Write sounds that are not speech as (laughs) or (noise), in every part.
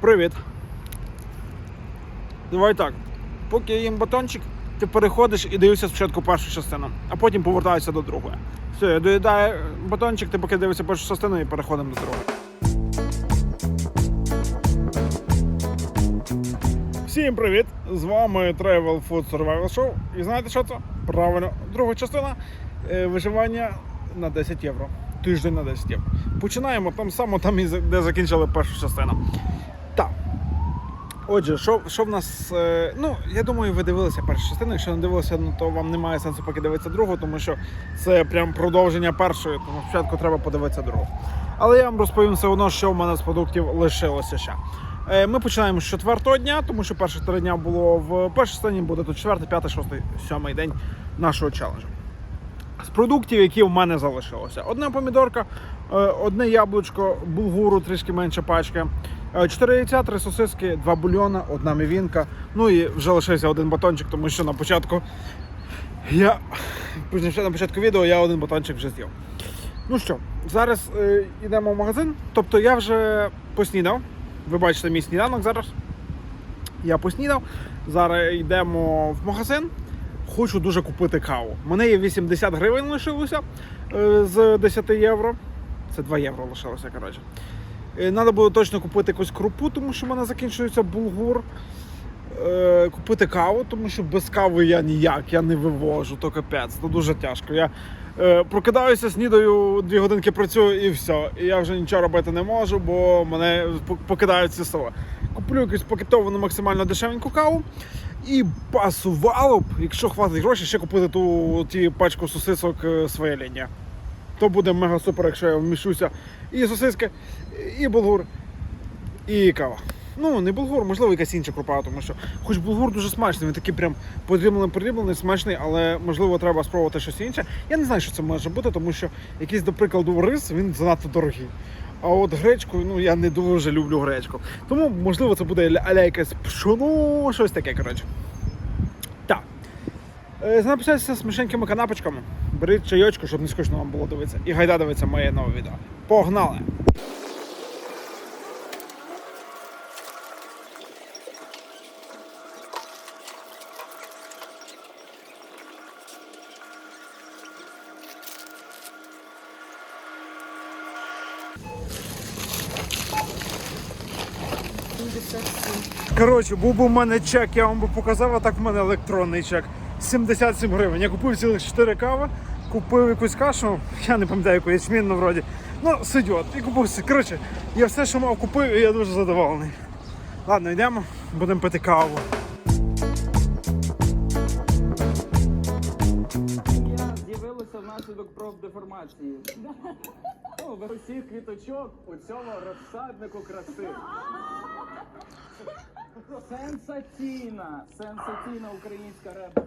Привіт. Давай так. Поки їм батончик, ти переходиш і дивишся спочатку першу частину, а потім повертаєшся до другої. Все, я доїдаю батончик, ти поки дивишся першу частину і переходимо до другої. Всім привіт! З вами Travel Food Survival Show. І знаєте що це? Правильно, друга частина е, виживання на 10 євро. Тиждень на 10 євро. Починаємо там само, там де закінчили першу частину. Отже, що, що в нас. е, ну, я думаю, ви дивилися першу частину. Якщо не дивилися, ну, то вам немає сенсу поки дивитися другу, тому що це прям продовження першої, тому спочатку треба подивитися другу. Але я вам розповім все одно, що в мене з продуктів лишилося ще. Е, Ми починаємо з четвертого дня, тому що перших три дня було в першій частині, буде тут четвертий, п'ятий, шостий, сьомий день нашого челенджу. З продуктів, які в мене залишилося. Одна помідорка, е, одне яблучко, булгуру, трішки менша пачка, е, чотири яйця, три сосиски, два бульйона, одна мівінка. Ну і вже лишився один батончик, тому що на початку я на початку відео я один батончик вже з'їв. Ну що, зараз е, йдемо в магазин. Тобто я вже поснідав. Ви бачите мій сніданок зараз. Я поснідав. Зараз йдемо в магазин. Хочу дуже купити каву. Мене є 80 гривень лишилося е, з 10 євро. Це 2 євро лишилося, коротше. Треба було точно купити якусь крупу, тому що в мене закінчується булгур. Е, купити каву, тому що без кави я ніяк, я не вивожу, то капець, це дуже тяжко. Я е, прокидаюся, снідаю, дві годинки працюю і все. І я вже нічого робити не можу, бо мене покидають ці сили. Куплю якусь пакетовану максимально дешевеньку каву. І пасувало б, якщо хватить грошей, ще купити ту ті пачку сосисок е, своя лінія. То буде мега супер, якщо я вміщуся і сосиски, і булгур, і кава. Ну, не булгур, можливо, якась інша крупа, тому що хоч булгур дуже смачний, він такий прям подріблений, подріблений, смачний, але можливо треба спробувати щось інше. Я не знаю, що це може бути, тому що якийсь, до прикладу, рис він занадто дорогий. А от гречку, ну я не дуже люблю гречку. Тому, можливо, це буде аля якесь пшоно, щось таке, коротше. Так. Е, Записайтеся з мишенькими канапочками. Беріть чайочку, щоб не скучно вам було дивитися. І гайда дивиться моє нове відео. Погнали! Коротше, був би в мене чек, я вам би показав, а так в мене електронний чек. 77 гривень. Я купив цілих 4 кави, купив якусь кашу, я не пам'ятаю, яку ячмінну вроді. Ну, сидьот. І купив. Коротше, я все, що мав, купив, і я дуже задоволений. Ладно, йдемо, будемо пити каву. З'явилося внаслідок профдеформації. Ну, в усіх квіточок у цьому розсаднику краси. (laughs) Сенсаційна, сенсаційна українська реп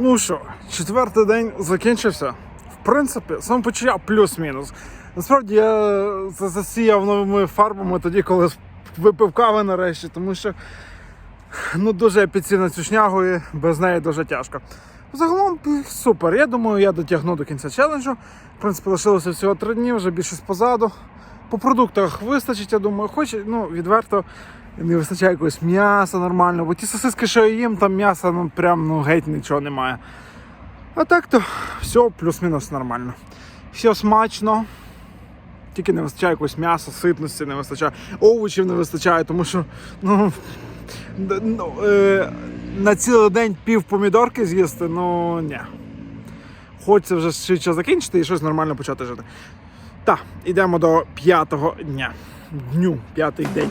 Ну що, четвертий день закінчився. В принципі, сам почуття плюс-мінус. Насправді я за- засіяв новими фарбами тоді, коли випив кави нарешті, тому що ну, дуже епіційна цю шнягу і без неї дуже тяжко. Загалом супер. Я думаю, я дотягну до кінця челенджу. В принципі, лишилося всього три дні, вже більшість позаду. По продуктах вистачить, я думаю, хоч ну, відверто не вистачає якогось м'яса нормального, бо ті сосиски, що я їм, там м'яса ну, прям ну, геть нічого немає. А так то все плюс-мінус нормально. Все смачно. Тільки не вистачає якогось м'яса, ситності не вистачає, овочів не вистачає, тому що ну, ну, е, на цілий день пів помідорки з'їсти, ну ні. хочеться вже швидше закінчити і щось нормально почати жити. Так, йдемо до п'ятого дня. Дню, п'ятий день.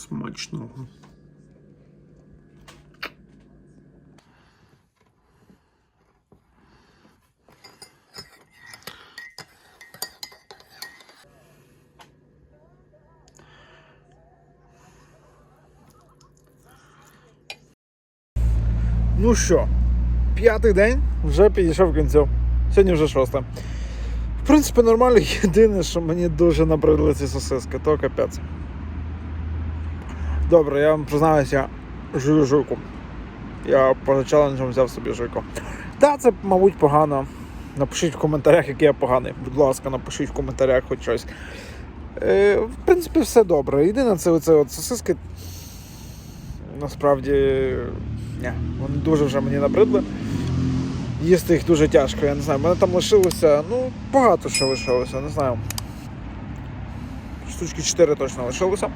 Смачного. Ну що, п'ятий день вже підійшов кінцю. Сьогодні вже шосте. В принципі, нормально. (laughs) Єдине, що мені дуже набридли ці сосиски, то капець. Добре, я вам признаюся, жую жуйку. Я поза челенджем взяв собі жуйку. Та це, мабуть, погано. Напишіть в коментарях, який я поганий. Будь ласка, напишіть в коментарях хоч щось. Е, в принципі, все добре. Єдине, це оце от сосиски. Насправді, ні, вони дуже вже мені набридли. Їсти їх дуже тяжко, я не знаю. Мене там лишилося, ну, багато що лишилося, не знаю. Штучки 4 точно лишилося.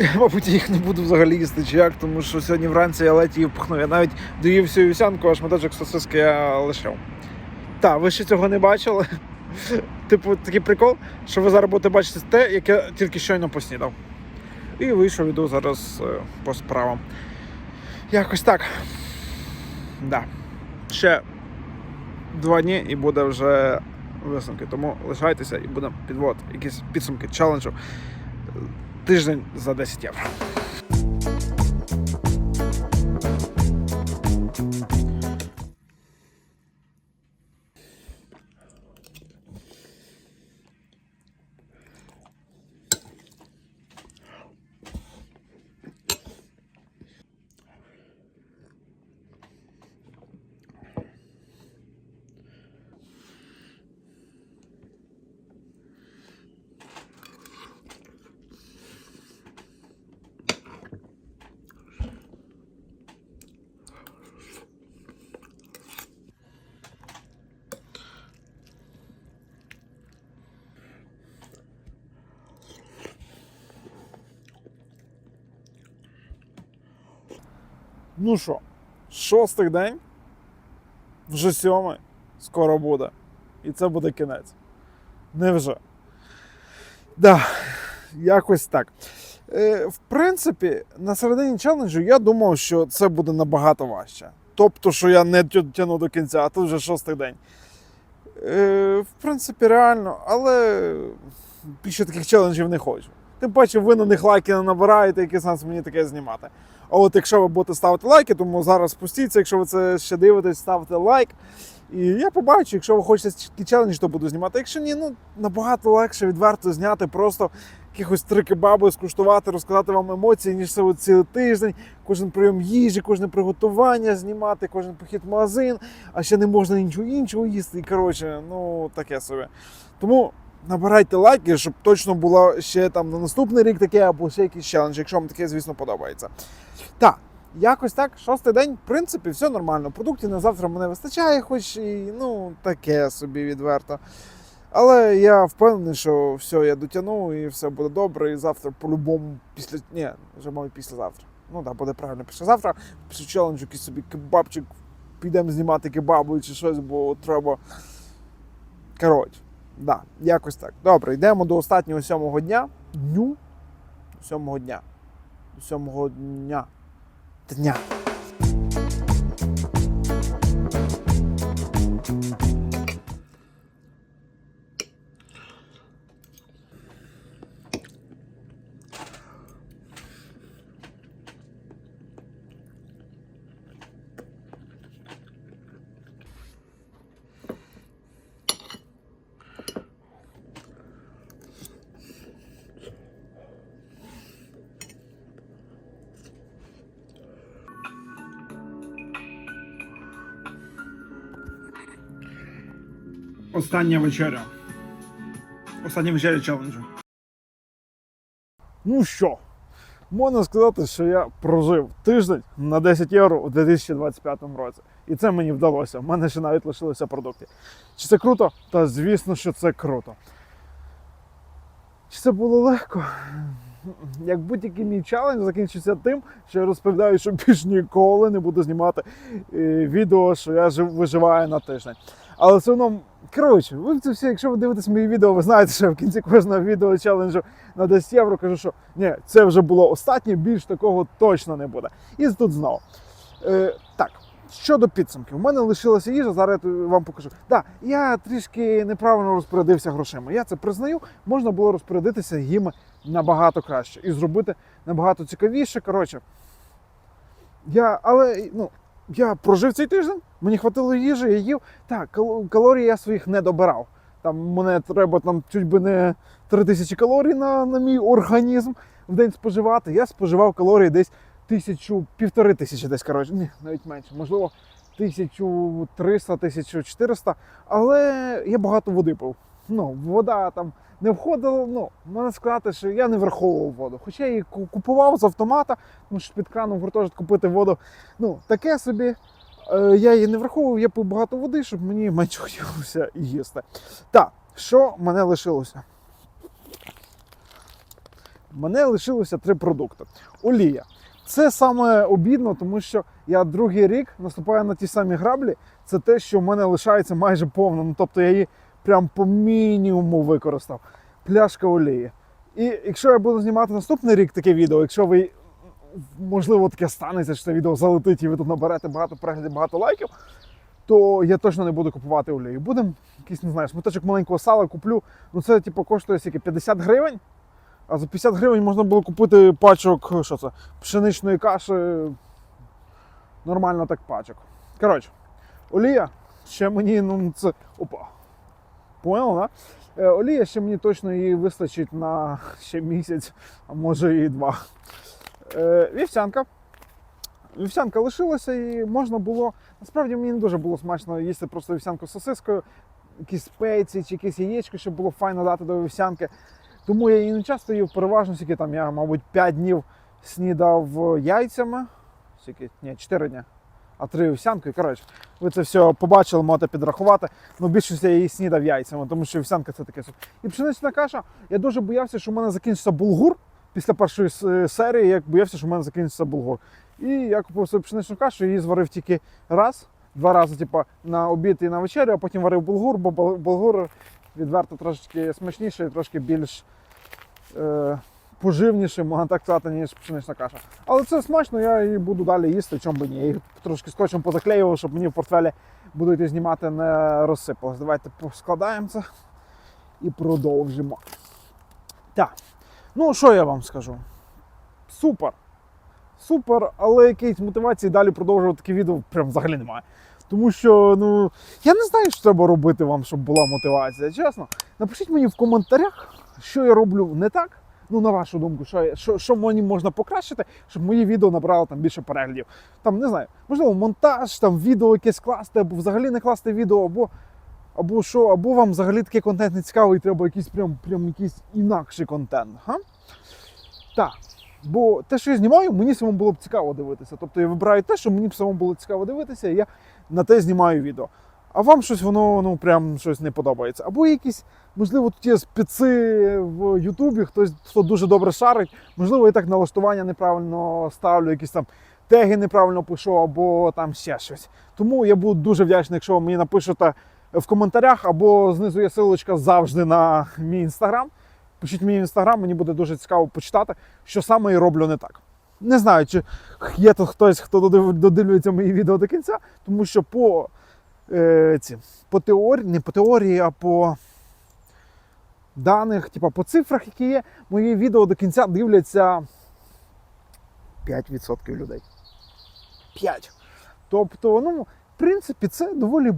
(laughs) Мабуть, я їх не буду взагалі їсти чи як, тому що сьогодні вранці я ледь її впхнув. Я навіть доїв всю вівсянку, аж шматочок сосиски я лишив. Так, ви ще цього не бачили. (laughs) Типу, такий прикол, що ви зараз будете бачити те, яке тільки щойно поснідав. І вийшов, іду зараз е, по справам. Якось так. Да. Ще два дні і буде вже висновки. Тому лишайтеся і будемо підводити якісь підсумки челенджу. Тиждень за 10 євро. Ну що, шостий день, вже сьомий, скоро буде. І це буде кінець. Невже? Да, якось так. Е, в принципі, на середині челенджу я думав, що це буде набагато важче. Тобто, що я не тя- тягну до кінця, а тут вже шостий день. Е, в принципі, реально, але більше таких челенджів не хочу. Тим паче, ви на них лайки не набираєте, який сенс мені таке знімати. А от якщо ви будете ставити лайки, тому зараз спустіться, якщо ви це ще дивитесь, ставте лайк. І я побачу, якщо ви хочете такий челендж, то буду знімати. Якщо ні, ну набагато легше відверто зняти просто якихось три кебаби, скуштувати, розказати вам емоції, ніж це цілий тиждень, кожен прийом їжі, кожне приготування знімати, кожен похід в магазин, а ще не можна нічого іншого їсти. І коротше, ну таке собі. Тому набирайте лайки, щоб точно було ще там на наступний рік таке, або ще якийсь челендж, якщо вам таке, звісно, подобається. Так, якось так, шостий день, в принципі, все нормально. Продуктів на завтра мене вистачає, хоч і ну, таке собі відверто. Але я впевнений, що все, я дотягну і все буде добре. І завтра по-любому після. Ні, вже мабуть післязавтра. Ну так, буде правильно післязавтра. Після челенджу якийсь собі кебабчик, підемо знімати кебабу чи щось, бо треба. Коротше, да, якось так. Добре, йдемо до останнього сьомого дня. Дню. Сьомого дня. Сьомого дня. Дня. Остання вечеря. Остання вечеря челенджу. Ну що, можна сказати, що я прожив тиждень на 10 євро у 2025 році. І це мені вдалося. У мене ще навіть лишилися продукти. Чи це круто? Та звісно, що це круто. Чи це було легко? Як будь-який мій челендж закінчився тим, що я розповідаю, що більш ніколи не буду знімати е, відео, що я виживаю на тиждень. Але все одно, коротше, ви це все, якщо ви дивитесь мої відео, ви знаєте, що я в кінці кожного відео челенджу на 10 євро кажу, що ні, це вже було останнє, більш такого точно не буде. І тут знову. Е, так, щодо підсумків, у мене лишилася їжа, зараз я вам покажу. Так, я трішки неправильно розпорядився грошима. Я це признаю, можна було розпорядитися їм набагато краще і зробити набагато цікавіше. Коротше, я, але ну, я прожив цей тиждень, мені хватило їжі, я їв. Так, калорії я своїх не добирав. Там мене треба там чуть би не 3000 калорій на, на мій організм в день споживати. Я споживав калорії десь тисячу, півтори тисячі десь, коротше, ні, навіть менше, можливо, 1300, 1400, але я багато води пив. Ну, вода там не входила, ну, можна сказати, що я не враховував воду. Хоча я її купував з автомата, тому що під краном в гуртожитку купити воду, ну, таке собі. Е, Я її не враховував, я пив багато води, щоб мені менше хотілося їсти. Так, що мене лишилося? Мене лишилося три продукти. Олія. Це саме обідно, тому що я другий рік наступаю на ті самі граблі. Це те, що в мене лишається майже повно. Ну, тобто я її прям по мінімуму використав. Пляшка олії. І якщо я буду знімати наступний рік таке відео, якщо ви можливо таке станеться, що це відео залетить і ви тут наберете багато переглядів, багато лайків, то я точно не буду купувати олію. Будемо якийсь, не знаю, шматочок маленького сала куплю. Ну це типу коштує скільки 50 гривень. А за 50 гривень можна було купити пачок що це, пшеничної каші. Нормально так пачок. Коротше, олія ще мені, ну це. Опа. Понял, да? Е, Олія ще мені точно її вистачить на ще місяць, а може і два. Е, вівсянка. Вівсянка лишилася і можна було. Насправді мені не дуже було смачно їсти просто вівсянку з сосискою, якісь спеції чи якесь яєчко, щоб було файно дати до вівсянки. Тому я її не часто їв, переважно скільки там я, мабуть, 5 днів снідав яйцями. Скільки? Ні, 4 дні. А 3 вівсянкою. Коротше, ви це все побачили, можете підрахувати. Ну, більшість я її снідав яйцями, тому що вівсянка це таке. І пшенична каша. Я дуже боявся, що в мене закінчиться булгур після першої серії. Я боявся, що в мене закінчиться булгур. І я купив собі пшеничну кашу, її зварив тільки раз, два рази, типу, на обід і на вечерю, а потім варив булгур, бо бул- булгур відверто трошки смачніший, і трошки більш е, поживніший, можна так сказати, ніж пшенична каша. Але це смачно, я її буду далі їсти, чому би ні. Я їх трошки скотчем позаклеював, щоб мені в портфелі буду йти знімати, не розсипалось. Давайте поскладаємо це і продовжимо. Так. Ну, що я вам скажу? Супер. Супер, але якоїсь мотивації далі продовжувати таке відео прям взагалі немає. Тому що, ну, я не знаю, що треба робити вам, щоб була мотивація. Чесно, напишіть мені в коментарях, що я роблю не так. Ну, на вашу думку, що, що, що мені можна покращити, щоб мої відео набрало там більше переглядів. Там, не знаю, можливо, монтаж, там відео якесь класти, або взагалі не класти відео, або, або що, або вам взагалі такий контент не цікавий, треба якийсь прям, прям якийсь інакший контент. Га? Так. Бо те, що я знімаю, мені самому було б цікаво дивитися. Тобто я вибираю те, що мені б самому було цікаво дивитися, і я на те знімаю відео. А вам щось воно ну прям щось не подобається. Або якісь, можливо, тут є спеці в Ютубі, хтось хто дуже добре шарить, можливо, я так налаштування неправильно ставлю, якісь там теги неправильно пишу, або там ще щось. Тому я буду дуже вдячний, якщо ви мені напишете в коментарях, або знизу є силочка завжди на мій інстаграм. Пишіть в інстаграм, мені буде дуже цікаво почитати, що саме я роблю не так. Не знаю, чи є тут хтось, хто додив- додивлюється мої відео до кінця, тому що по, е, ці, по теорії, не по теорії, а по даних, типу по цифрах, які є, мої відео до кінця дивляться 5% людей. 5. Тобто, ну, в принципі, це доволі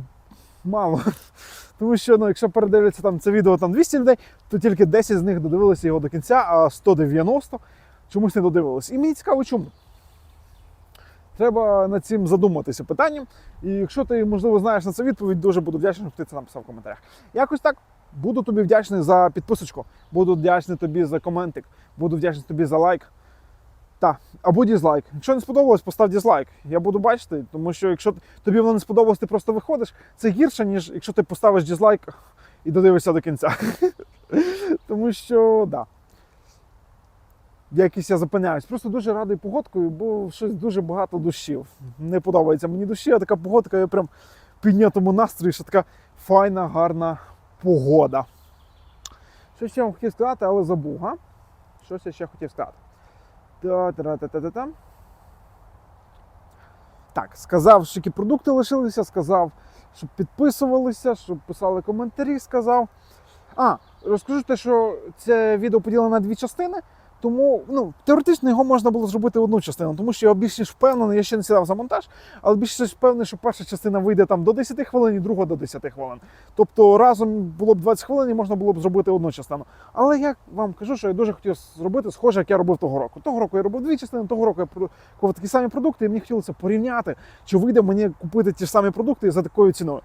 мало. (laughs) Тому що, ну, якщо передивляться там це відео там 200 людей, то тільки 10 з них додивилися його до кінця, а 190 чомусь не додивилися. І мені цікаво, чому. Треба над цим задуматися питанням. І якщо ти, можливо, знаєш на це відповідь, дуже буду вдячний, щоб ти це написав в коментарях. Якось так. Буду тобі вдячний за підписочку, буду вдячний тобі за коментик, буду вдячний тобі за лайк. Та, або дізлайк. Якщо не сподобалось, постав дізлайк. Я буду бачити, тому що якщо тобі воно не сподобалось, ти просто виходиш, це гірше, ніж якщо ти поставиш дізлайк і додивишся до кінця. (laughs) Тому що, да. Якось я зупиняюсь. Просто дуже радий погодкою, бо щось дуже багато дощів. Не подобається мені дощі, а така погодка, я прям в піднятому настрої, що така файна, гарна погода. Щось я вам хотів сказати, але забув, га? Щось я ще хотів сказати. Та-та-та-та-та-та. Так, сказав, що які продукти лишилися, сказав, щоб підписувалися, щоб писали коментарі, сказав. А, розкажу те, що це відео поділено на дві частини. Тому ну, теоретично його можна було зробити одну частину, тому що я більш ніж впевнений, я ще не сідав за монтаж, але більш ніж впевнений, що перша частина вийде там до 10 хвилин і друга до 10 хвилин. Тобто разом було б 20 хвилин і можна було б зробити одну частину. Але я вам кажу, що я дуже хотів зробити схоже, як я робив того року. Того року я робив дві частини, того року я пробував такі самі продукти, і мені хотілося порівняти, чи вийде мені купити ті ж самі продукти за такою ціною.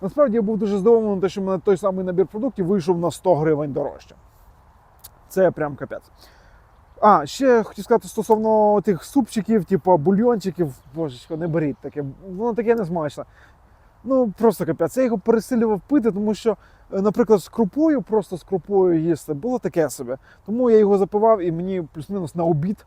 Насправді я був дуже здивований, те, що мене той самий набір продуктів вийшов на 100 гривень дорожче. Це прям капець. А, ще хотів сказати стосовно тих супчиків, типу бульйончиків. Божечко, не беріть таке, воно таке несмачне. Ну, просто капець. Я його пересилював пити, тому що, е, наприклад, з крупою, просто з крупою їсти, було таке собі. Тому я його запивав і мені плюс-мінус на обід,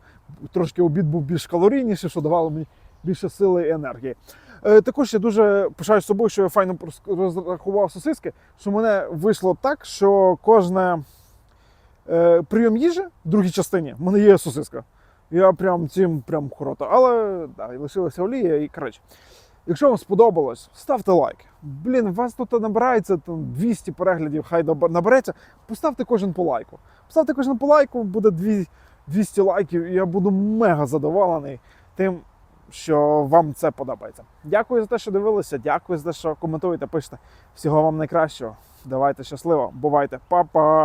трошки обід був більш калорійніший, що давало мені більше сили і енергії. Е, також я дуже пишаюсь собою, що я файно розрахував сосиски, що мене вийшло так, що кожне е, прийом їжі в другій частині в мене є сосиска. Я прям цим прям круто. Але да, і лишилася олія і коротше. Якщо вам сподобалось, ставте лайк. Блін, вас тут набирається там 200 переглядів, хай набереться. Поставте кожен по лайку. Поставте кожен по лайку, буде 200 лайків, і я буду мега задоволений тим, що вам це подобається. Дякую за те, що дивилися. Дякую за те, що коментуєте, пишете. Всього вам найкращого. Давайте щасливо, бувайте, Па-па!